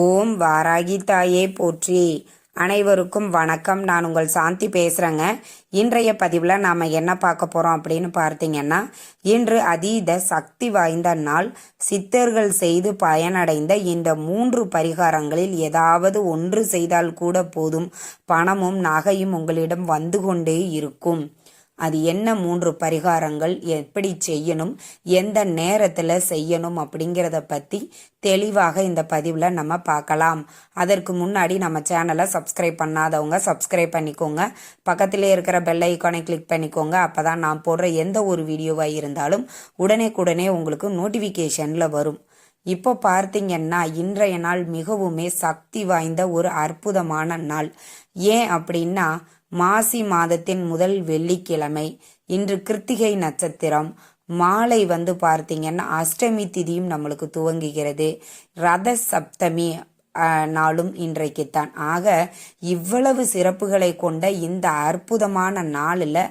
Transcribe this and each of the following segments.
ஓம் வாராகி தாயே போற்றி. அனைவருக்கும் வணக்கம். நான் உங்கள் சாந்தி பேசுகிறேங்க இன்றைய பதிவில் நாம் என்ன பார்க்க போகிறோம் அப்படின்னு பார்த்தீங்கன்னா இன்று அதீத சக்தி வாய்ந்த நாள் சித்தர்கள் செய்து பயனடைந்த இந்த மூன்று பரிகாரங்களில் ஏதாவது ஒன்று செய்தால் கூட போதும். பணமும் நகையும் உங்களிடம் வந்து கொண்டே இருக்கும். அது என்ன மூன்று பரிகாரங்கள்? எப்படி செய்யணும்? எந்த நேரத்தில் செய்யணும்? அப்படிங்கிறத பற்றி தெளிவாக இந்த பதிவில் நம்ம பார்க்கலாம். அதற்கு முன்னாடி நம்ம சேனலை சப்ஸ்கிரைப் பண்ணாதவங்க சப்ஸ்கிரைப் பண்ணிக்கோங்க. பக்கத்திலே இருக்கிற பெல் ஐக்கானை கிளிக் பண்ணிக்கோங்க. அப்போ தான் நான் போடுற எந்த ஒரு வீடியோவாக இருந்தாலும் உடனே உடனே உங்களுக்கு நோட்டிஃபிகேஷனில் வரும். இப்போ பார்த்தீங்கன்னா இன்றைய நாள் மிகவுமே சக்தி வாய்ந்த ஒரு அற்புதமான நாள். ஏன் அப்படின்னா மாசி மாதத்தின் முதல் வெள்ளிக்கிழமை இன்று கிருத்திகை நட்சத்திரம். மாலை வந்து பார்த்தீங்கன்னா அஷ்டமி திதியும் நம்மளுக்கு துவங்குகிறது. ரத சப்தமி நாளும் இன்றைக்குத்தான். ஆக இவ்வளவு சிறப்புகளை கொண்ட இந்த அற்புதமான நாளில்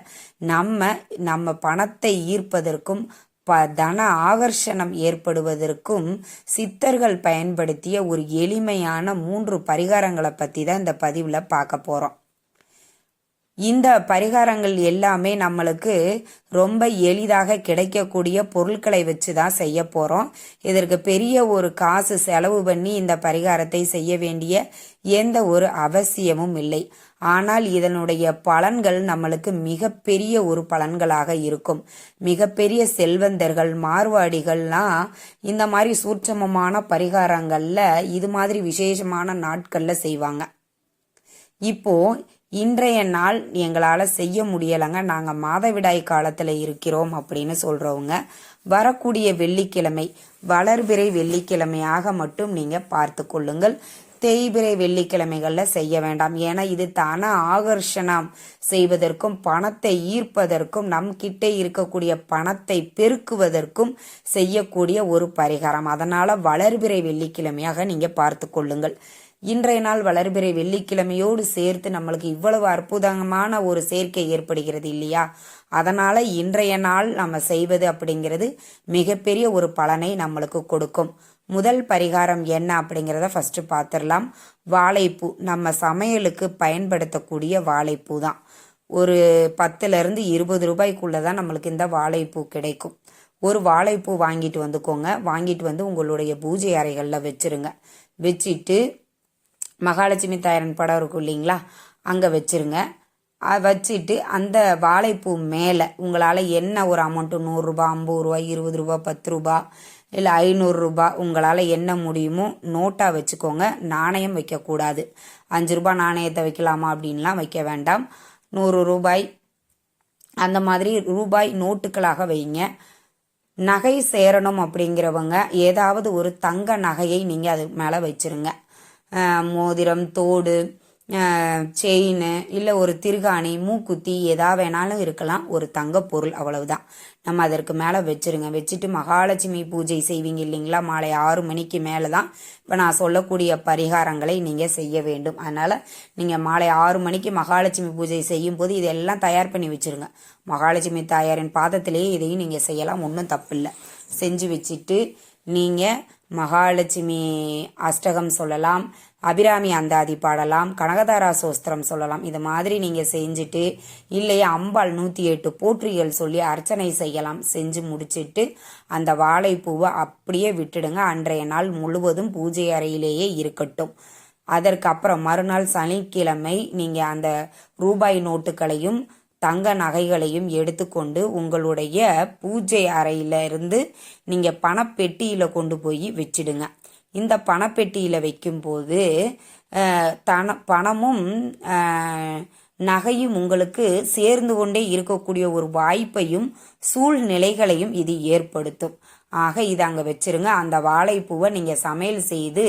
நம்ம நம்ம பணத்தை ஈர்ப்பதற்கும் ப தன ஆகர்ஷணம் ஏற்படுவதற்கும் சித்தர்கள் பயன்படுத்திய ஒரு எளிமையான மூன்று பரிகாரங்களை பற்றி தான் இந்த பதிவில் பார்க்க போகிறோம் இந்த பரிகாரங்கள் எல்லாமே நம்மளுக்கு ரொம்ப எளிதாக கிடைக்கக்கூடிய பொருட்களை வச்சு தான் செய்ய போகிறோம் இதற்கு பெரிய ஒரு காசு செலவு பண்ணி இந்த பரிகாரத்தை செய்ய வேண்டிய எந்த ஒரு அவசியமும் இல்லை. ஆனால் இதனுடைய பலன்கள் நம்மளுக்கு மிகப்பெரிய ஒரு பலன்களாக இருக்கும். மிகப்பெரிய செல்வந்தர்கள் மார்வாடிகள்லாம் இந்த மாதிரி சூட்சமமான பரிகாரங்களில் இது மாதிரி விசேஷமான நாட்களில் செய்வாங்க. இப்போ இன்றைய நாள் எங்களால் செய்ய முடியலைங்க. நாங்கள் மாதவிடாய் காலத்தில் இருக்கிறோம் அப்படின்னு சொல்கிறவங்க வரக்கூடிய வெள்ளிக்கிழமை வளர்பிறை வெள்ளிக்கிழமையாக மட்டும் நீங்கள் பார்த்து கொள்ளுங்கள். தேய்பிரை வெள்ளிக்கிழமைகளில் செய்ய வேண்டாம். ஏன்னா இது தான ஆகர்ஷணம் செய்வதற்கும் பணத்தை ஈர்ப்பதற்கும் நம் கிட்டே இருக்கக்கூடிய பணத்தை பெருக்குவதற்கும் செய்யக்கூடிய ஒரு பரிகாரம். அதனால் வளர்பிறை வெள்ளிக்கிழமையாக நீங்கள் பார்த்து கொள்ளுங்கள். இன்றைய நாள் வளர்பிறை வெள்ளிக்கிழமையோடு சேர்த்து நம்மளுக்கு இவ்வளவு அற்புதமான ஒரு சேர்க்கை ஏற்படுகிறது இல்லையா? அதனால இன்றைய நாள் நம்ம செய்வது அப்படிங்கிறது மிகப்பெரிய ஒரு பலனை நம்மளுக்கு கொடுக்கும். முதல் பரிகாரம் என்ன அப்படிங்கிறத ஃபஸ்ட்டு பார்த்துடலாம். வாழைப்பூ நம்ம சமையலுக்கு பயன்படுத்தக்கூடிய வாழைப்பூ தான் ஒரு பத்துலேருந்து இருபது ரூபாய்க்குள்ளே தான் நம்மளுக்கு இந்த வாழைப்பூ கிடைக்கும். ஒரு வாழைப்பூ வாங்கிட்டு வந்துக்கோங்க. வாங்கிட்டு வந்து உங்களுடைய பூஜை அறைகளில் வச்சுருங்க. வச்சுட்டு மகாலட்சுமி தாயரன் படம் இருக்கும் இல்லைங்களா? அங்கே வச்சுருங்க. வச்சுட்டு அந்த வாழைப்பூ மேலே உங்களால் என்ன ஒரு அமௌண்ட்டு நூறுரூபா ஐம்பது ரூபா இருபது ரூபா பத்து ரூபா இல்லை ஐநூறுரூபா உங்களால் என்ன முடியுமோ நோட்டாக வச்சுக்கோங்க. நாணயம் வைக்கக்கூடாது. அஞ்சு ரூபா நாணயத்தை வைக்கலாமா அப்படின்லாம் வைக்க வேண்டாம். நூறு ரூபாய் அந்த மாதிரி ரூபாய் நோட்டுகளாக வைங்க. நகை சேரணும் அப்படிங்கிறவங்க ஏதாவது ஒரு தங்க நகையை நீங்கள் அது மேலே வச்சுருங்க. மோதிரம் தோடு செயின் இல்லை ஒரு திருகாணி மூக்குத்தி எதா வேணாலும் இருக்கலாம். ஒரு தங்க பொருள் அவ்வளவுதான். நம்ம அதற்கு மேலே வச்சுருங்க. வச்சுட்டு மகாலட்சுமி பூஜை செய்வீங்க இல்லைங்களா? மாலை ஆறு மணிக்கு மேலே தான் இப்போ நான் சொல்லக்கூடிய பரிகாரங்களை நீங்கள் செய்ய வேண்டும். அதனால் நீங்கள் மாலை ஆறு மணிக்கு மகாலட்சுமி பூஜை செய்யும் போது இதெல்லாம் தயார் பண்ணி வச்சுருங்க. மகாலட்சுமி தாயாரின் பாதத்திலேயே இதையும் நீங்கள் செய்யலாம். ஒன்றும் தப்பில்லை. செஞ்சு வச்சுட்டு நீங்கள் மகாலட்சுமி அஷ்டகம் சொல்லலாம் அபிராமி அந்தாதி பாடலாம் கனகதாரா சோஸ்திரம் சொல்லலாம். இது மாதிரி நீங்கள் செஞ்சுட்டு இல்லையா அம்பாள் நூற்றி எட்டு போற்றிகள் சொல்லி அர்ச்சனை செய்யலாம். செஞ்சு முடிச்சுட்டு அந்த வாழைப்பூவை அப்படியே விட்டுடுங்க. அன்றைய நாள் முழுவதும் பூஜை அறையிலேயே இருக்கட்டும். அதற்கப்புறம் மறுநாள் சனிக்கிழமை நீங்கள் அந்த ரூபாய் நோட்டுகளையும் தங்க நகைகளையும் எடுத்துக்கொண்டு உங்களுடைய பூஜை அறையில இருந்து நீங்கள் பணப்பெட்டியில் கொண்டு போய் வச்சிடுங்க. இந்த பணப்பெட்டியில் வைக்கும்போது தன பணமும் நகையும் உங்களுக்கு சேர்ந்து கொண்டே இருக்கக்கூடிய ஒரு வாய்ப்பையும் சூழ்நிலைகளையும் இது ஏற்படுத்தும். ஆக இதை அங்கே வச்சிருங்க. அந்த வாழைப்பூவை நீங்கள் சமையல் செய்து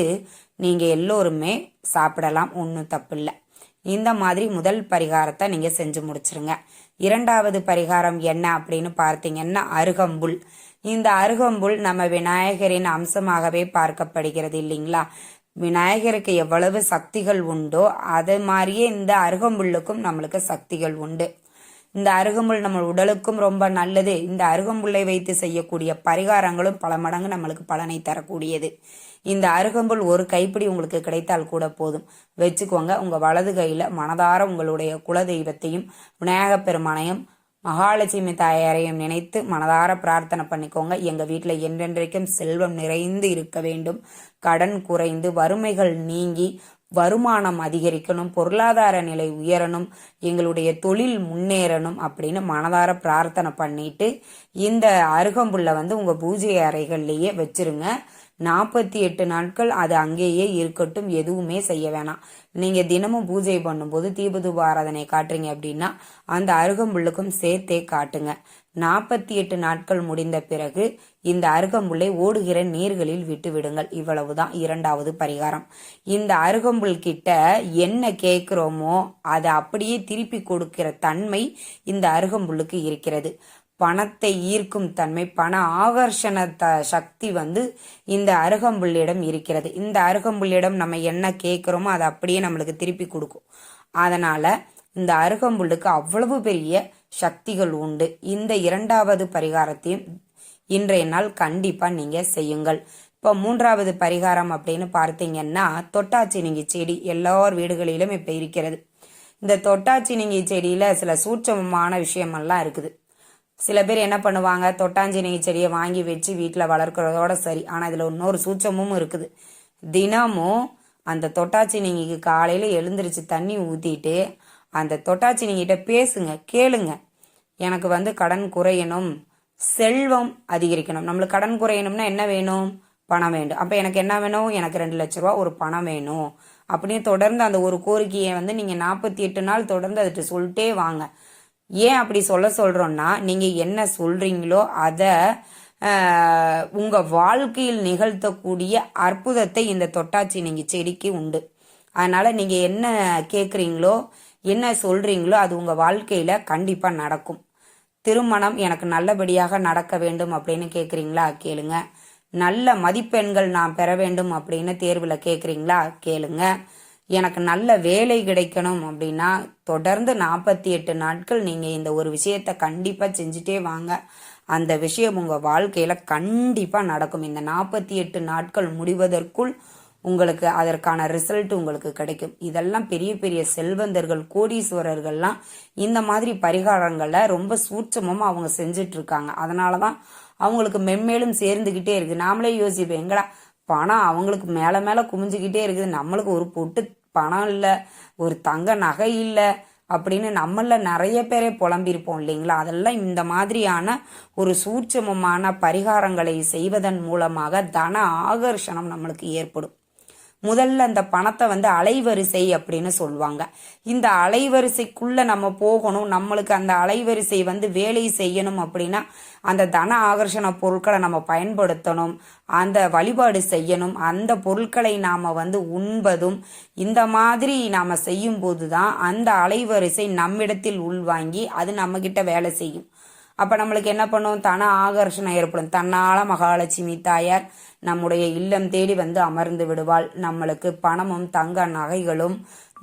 நீங்கள் எல்லோருமே சாப்பிடலாம். ஒன்றும் தப்பில்லை. இந்த மாதிரி முதல் பரிகாரத்தை நீங்கள் செஞ்சு முடிச்சிருங்க. இரண்டாவது பரிகாரம் என்ன அப்படின்னு பார்த்தீங்கன்னா அருகம்புல். இந்த அருகம்புல் நம்ம விநாயகரின் அம்சமாகவே பார்க்கப்படுகிறது இல்லைங்களா? விநாயகருக்கு எவ்வளவு சக்திகள் உண்டோ அது மாதிரியே இந்த அருகம்புல்லுக்கும் நம்மளுக்கு சக்திகள் உண்டு. இந்த அருகம்புல் நம்ம உடலுக்கும் ரொம்ப நல்லது. இந்த அருகம்புல்லை வைத்து செய்யக்கூடிய பரிகாரங்களும் பல மடங்கு நம்மளுக்கு பலனை தரக்கூடியது. இந்த அருகம்புல் ஒரு கைப்பிடி உங்களுக்கு கிடைத்தால் கூட போதும். வச்சுக்கோங்க உங்க வலது கையில மனதார உங்களுடைய குலதெய்வத்தையும் விநாயகப் பெருமானையும் மகாலட்சுமி தாயாரையும் நினைத்து மனதார பிரார்த்தனை பண்ணிக்கோங்க. எங்க வீட்டில் என்றென்றைக்கும் செல்வம் நிறைந்து இருக்க வேண்டும். கடன் குறைந்து வறுமைகள் நீங்கி வருமானம் அதிகரிக்கணும் பொருளாதார நிலை உயரணும் எங்களுடைய தொழில் முன்னேறணும் அப்படின்னு மனதார பிரார்த்தனை பண்ணிட்டு இந்த அருகம்புள்ள வந்து உங்க பூஜை அறைகள்லயே வச்சிருங்க. நாற்பத்தி எட்டு நாட்கள் அது அங்கேயே இருக்கட்டும் எதுவுமே செய்ய வேணாம். நீங்கள் தினமும் பூஜை பண்ணும்போது தீபதூப ஆராதனை காட்டுறீங்க அப்படின்னா அந்த அருகம்புல்லுக்கும் சேர்த்தே காட்டுங்க. நாற்பத்தி எட்டு நாட்கள் முடிந்த பிறகு இந்த அருகம்புல்லை ஓடுகிற நீர்களில் விட்டு விடுங்கள். இவ்வளவுதான் இரண்டாவது பரிகாரம். இந்த அருகம்புல் கிட்ட என்ன கேட்குறோமோ அதை அப்படியே திருப்பி கொடுக்கிற தன்மை இந்த அருகம்புல்லுக்கு இருக்கிறது. பணத்தை ஈர்க்கும் தன்மை பண ஆகர்ஷண த சக்தி வந்து இந்த அருகம்புல்லிடம் இருக்கிறது. இந்த அருகம்புல்லிடம் நம்ம என்ன கேட்குறோமோ அதை அப்படியே நம்மளுக்கு திருப்பி கொடுக்கும். அதனால இந்த அருகம்புல்லுக்கு அவ்வளவு பெரிய சக்திகள் உண்டு. இந்த இரண்டாவது பரிகாரத்தையும் இன்றைய நாள் கண்டிப்பா நீங்க செய்யுங்கள். இப்போ மூன்றாவது பரிகாரம் அப்படின்னு பார்த்தீங்கன்னா தொட்டாச்சினிங்கி செடி எல்லார் வீடுகளிலும் இப்போ இருக்கிறது. இந்த தொட்டாச்சினிங்கி செடியில சில சூட்சமமான விஷயமெல்லாம் இருக்குது. சில பேர் என்ன பண்ணுவாங்க? தொட்டாஞ்சினை செடியை வாங்கி வச்சு வீட்டில் வளர்க்குறதோட சரி. ஆனால் இதில் இன்னொரு சூட்சமும் இருக்குது. தினமும் அந்த தொட்டாச்சினிங்கிக்கு காலையில் எழுந்திரிச்சு தண்ணி ஊற்றிட்டு அந்த தொட்டாச்சினிங்கிட்ட பேசுங்க கேளுங்க. எனக்கு வந்து கடன் குறையணும். செல்வம் அதிகரிக்கணும். நம்மளுக்கு கடன் குறையணும்னா என்ன வேணும்? பணம் வேண்டும். அப்போ எனக்கு என்ன வேணும்? எனக்கு ரெண்டு லட்ச ரூபா ஒரு பணம் வேணும். அப்படின்னு தொடர்ந்து அந்த ஒரு கோரிக்கையை வந்து நீங்கள் நாற்பத்தி எட்டு நாள் தொடர்ந்து அதுட்டு சொல்லிட்டே வாங்க. ஏன் அப்படி சொல்ல சொல்கிறோன்னா நீங்கள் என்ன சொல்கிறீங்களோ அதை உங்கள் வாழ்க்கையில் நிகழ்த்தக்கூடிய அற்புதத்தை இந்த தொட்டாச்சி நீங்கள் செடிக்கு உண்டு. அதனால் நீங்கள் என்ன கேட்குறீங்களோ என்ன சொல்கிறீங்களோ அது உங்கள் வாழ்க்கையில் கண்டிப்பாக நடக்கும். திருமணம் எனக்கு நல்லபடியாக நடக்க வேண்டும் அப்படின்னு கேட்குறீங்களா கேளுங்க. நல்ல மதிப்பெண்கள் நான் பெற வேண்டும் அப்படின்னு தேர்வில் கேட்குறீங்களா கேளுங்க. எனக்கு நல்ல வேலை கிடைக்கணும் அப்படின்னா தொடர்ந்து நாற்பத்தி எட்டு நாட்கள் நீங்கள் இந்த ஒரு விஷயத்த கண்டிப்பாக செஞ்சுட்டே வாங்க. அந்த விஷயம் உங்கள் வாழ்க்கையில் கண்டிப்பாக நடக்கும். இந்த நாற்பத்தி எட்டு நாட்கள் முடிவதற்குள் உங்களுக்கு அதற்கான ரிசல்ட் உங்களுக்கு கிடைக்கும். இதெல்லாம் பெரிய பெரிய செல்வந்தர்கள் கோடீஸ்வரர்கள்லாம் இந்த மாதிரி பரிகாரங்களை ரொம்ப சூட்சமமாக அவங்க செஞ்சுட்டு இருக்காங்க அதனால தான் அவங்களுக்கு மென்மேலும் சேர்ந்துக்கிட்டே இருக்குது நாமளே யோசிப்போம் எங்கடா பணம் அவங்களுக்கு மேலே மேலே குமிஞ்சுக்கிட்டே இருக்குது. நம்மளுக்கு ஒரு பொட்டு பணம் இல்லை ஒரு தங்க நகை இல்லை அப்படின்னு நம்மள நிறைய பேரே புலம்பியிருப்போம் இல்லைங்களா? அதெல்லாம் இந்த மாதிரியான ஒரு சூட்சமமான பரிகாரங்களை செய்வதன் மூலமாக தன ஆகர்ஷணம் நம்மளுக்கு ஏற்படும். முதல்ல அந்த பணத்தை வந்து அலைவரிசை அப்படின்னு சொல்லுவாங்க. இந்த அலைவரிசைக்குள்ள நம்ம போகணும் நம்மளுக்கு அந்த அலைவரிசை வந்து வேலை செய்யணும் அப்படின்னா அந்த தன ஆகர்ஷண பொருட்களை நம்ம பயன்படுத்தணும் அந்த வழிபாடு செய்யணும் அந்த பொருட்களை நாம் வந்து உண்பதும் இந்த மாதிரி நாம் செய்யும்போது தான் அந்த அலைவரிசை நம்மிடத்தில் உள்வாங்கி அது நம்மக்கிட்ட வேலை செய்யும். அப்போ நம்மளுக்கு என்ன பண்ணும்? தன ஆகர்ஷணம் ஏற்படும். தன்னால மகாலட்சுமி தாயார் நம்முடைய இல்லம் தேடி வந்து அமர்ந்து விடுவாள். நம்மளுக்கு பணமும் தங்க நகைகளும்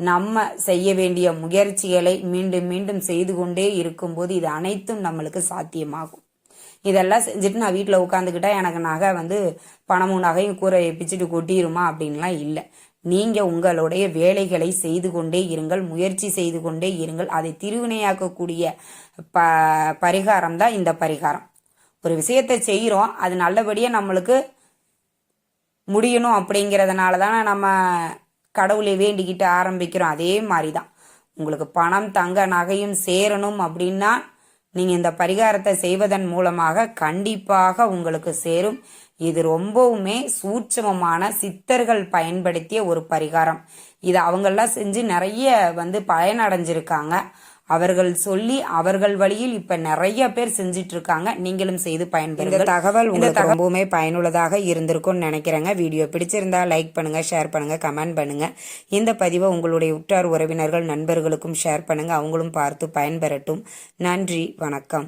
நம்ம செய்ய வேண்டிய முயற்சிகளை மீண்டும் மீண்டும் செய்து கொண்டே இருக்கும்போது இது அனைத்தும் நம்மளுக்கு சாத்தியமாகும். இதெல்லாம் செஞ்சுட்டு நான் வீட்டில் உட்காந்துக்கிட்டா எனக்கு நகை வந்து பணமும் நகையும் கூரை பிச்சுட்டு கொட்டிருமா அப்படின்லாம் இல்லை. நீங்க உங்களுடைய வேலைகளை செய்து கொண்டே இருங்கள் முயற்சி செய்து கொண்டே இருங்கள். அதை திருவினையாக்கக்கூடிய ப பரிகாரம் தான் இந்த பரிகாரம். ஒரு விஷயத்தை செய்கிறோம் அது நல்லபடியாக நம்மளுக்கு முடியணும் அப்படிங்கிறதுனால தானே நம்ம கடவுளை வேண்டிக்கிட்டு ஆரம்பிக்கிறோம். அதே மாதிரி தான் உங்களுக்கு பணம் தங்க நகையும் சேரணும் அப்படின்னா நீங்கள் இந்த பரிகாரத்தை செய்வதன் மூலமாக கண்டிப்பாக உங்களுக்கு சேரும். இது ரொம்பவுமே சூட்சமமான சித்தர்கள் பயன்படுத்திய ஒரு பரிகாரம். இது அவங்கெல்லாம் செஞ்சு நிறைய வந்து பயனடைஞ்சிருக்காங்க. அவர்கள் சொல்லி அவர்கள் வழியில் இப்ப நிறைய பேர் செஞ்சிட்டு இருக்காங்க நீங்களும் செய்து பயன்பெறுங்க தகவல் உங்களுக்கு ரொம்பவுமே பயனுள்ளதாக இருந்திருக்கும்னு நினைக்கிறேங்க. வீடியோ பிடிச்சிருந்தா லைக் பண்ணுங்க ஷேர் பண்ணுங்க கமெண்ட் பண்ணுங்க. இந்த பதிவை உங்களுடைய உற்றார் உறவினர்கள் நண்பர்களுக்கும் ஷேர் பண்ணுங்க. அவங்களும் பார்த்து பயன்பெறட்டும். நன்றி வணக்கம்.